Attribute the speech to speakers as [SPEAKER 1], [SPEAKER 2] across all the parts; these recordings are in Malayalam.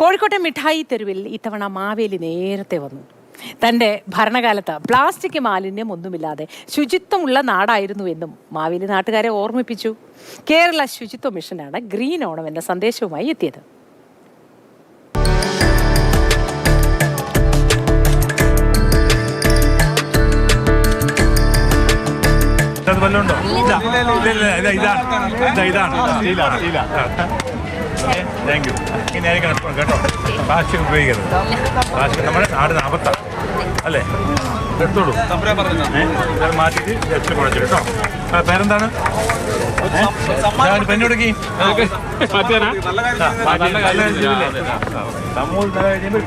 [SPEAKER 1] കോഴിക്കോട്ടെ മിഠായി തെരുവിൽ ഇത്തവണ മാവേലി നേരത്തെ വന്നു. തന്റെ ഭരണകാലത്ത് പ്ലാസ്റ്റിക് മാലിന്യം ഒന്നുമില്ലാതെ ശുചിത്വമുള്ള നാടായിരുന്നു എന്നും മാവേലി നാട്ടുകാരെ ഓർമ്മിപ്പിച്ചു. കേരള ശുചിത്വ മിഷനാണ് ഗ്രീൻ ഓണം എന്ന സന്ദേശവുമായി എത്തിയത്.
[SPEAKER 2] ഇതാണ്. ഇതാണ് ഇതാ ഇതാണ്. താങ്ക് യു ഇനി ആയിരിക്കണം എപ്പോഴും കേട്ടോ. ഭാഷ ഉപയോഗിക്കരുത്. ഭാഷ നമ്മുടെ നാടിന് ആപത്താണ്. അല്ലേ? എടുത്തോളൂ മാറ്റിയിട്ട് ജസ്റ്റ് കുഴച്ചു കേട്ടോ. പേരെന്താണ്? പെണ്ണുടുക്കി സമൂഹം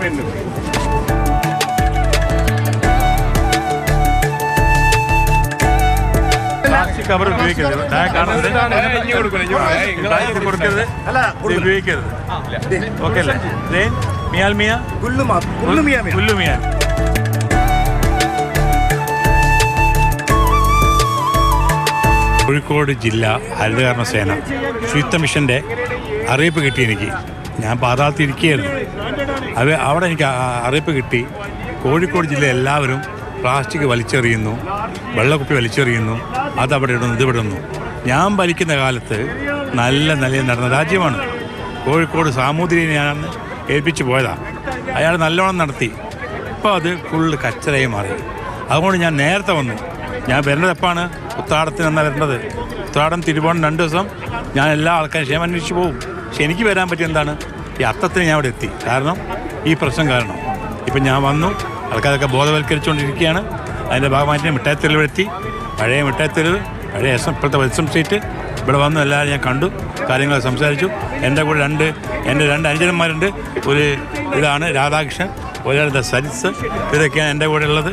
[SPEAKER 2] പെണ്ണ്. പ്ലാസ്റ്റിക് കവർ ഉപയോഗിക്കരുത്. പ്ലാസ്റ്റിക് കൊടുക്കരുത് ഉപയോഗിക്കരുത്. ഓക്കെ അല്ലേ? മിയാൽ മിയ.
[SPEAKER 3] കുല്ലുമാ കുല്ലുമിയാ മിയാ.
[SPEAKER 2] പുല്ലു കോഴിക്കോട് ജില്ല ഹരിതകർമ്മ സേന ശുചിത്വ മിഷന്റെ അറിയിപ്പ് കിട്ടി എനിക്ക്. ഞാൻ പാതാളത്തിരിക്കുകയായിരുന്നു അത് അവിടെ എനിക്ക് അറിയിപ്പ് കിട്ടി. കോഴിക്കോട് ജില്ല എല്ലാവരും പ്ലാസ്റ്റിക് വലിച്ചെറിയുന്നു വെള്ളക്കുപ്പി വലിച്ചെറിയുന്നു അത് അവിടെ ഇടുന്നു ഇത് വിടുന്നു ഞാൻ ഭരിക്കുന്ന കാലത്ത് നല്ല നിലയിൽ നടന്ന രാജ്യമാണ്. കോഴിക്കോട് സാമൂതിരിയെ ഞാൻ ഏൽപ്പിച്ചു പോയതാണ് അയാൾ നല്ലോണം നടത്തി. ഇപ്പോൾ അത് ഫുള്ള് കച്ചറയായി മാറി. അതുകൊണ്ട് ഞാൻ നേരത്തെ വന്നു. ഞാൻ വരേണ്ടത് എപ്പാണ്? ഉത്താടത്തിന് എന്നാണ് വരേണ്ടത് ഉത്താടം തിരുവോണം രണ്ട് ദിവസം ഞാൻ എല്ലാ ആൾക്കാരും ക്ഷേമം അന്വേഷിച്ച് പോകും. പക്ഷെ എനിക്ക് വരാൻ പറ്റിയ എന്താണ്? ഈ അത്തത്തിന് ഞാൻ അവിടെ എത്തി. കാരണം ഈ പ്രശ്നം കാരണം. ഇപ്പം ഞാൻ വന്നു. ആൾക്കാരൊക്കെ ബോധവൽക്കരിച്ചുകൊണ്ടിരിക്കുകയാണ്. അതിന്റെ ഭാഗമായിട്ട് മിഠായിത്തെരുവ് എത്തി. പഴയ മിഠായിത്തെരുവ് പഴയ എസ് എം ഇപ്പോഴത്തെ എസ് എം സ്ട്രീറ്റ് ഇവിടെ വന്നു എല്ലാവരും ഞാൻ കണ്ടു കാര്യങ്ങൾ സംസാരിച്ചു. എന്റെ കൂടെ രണ്ട് എന്റെ രണ്ട് അനുജന്മാരുണ്ട്. ഒരു ഇതാണ് രാധാകൃഷ്ണൻ ഒരാളുടെ സരിസ്. ഇതൊക്കെയാണ് എന്റെ കൂടെ ഉള്ളത്.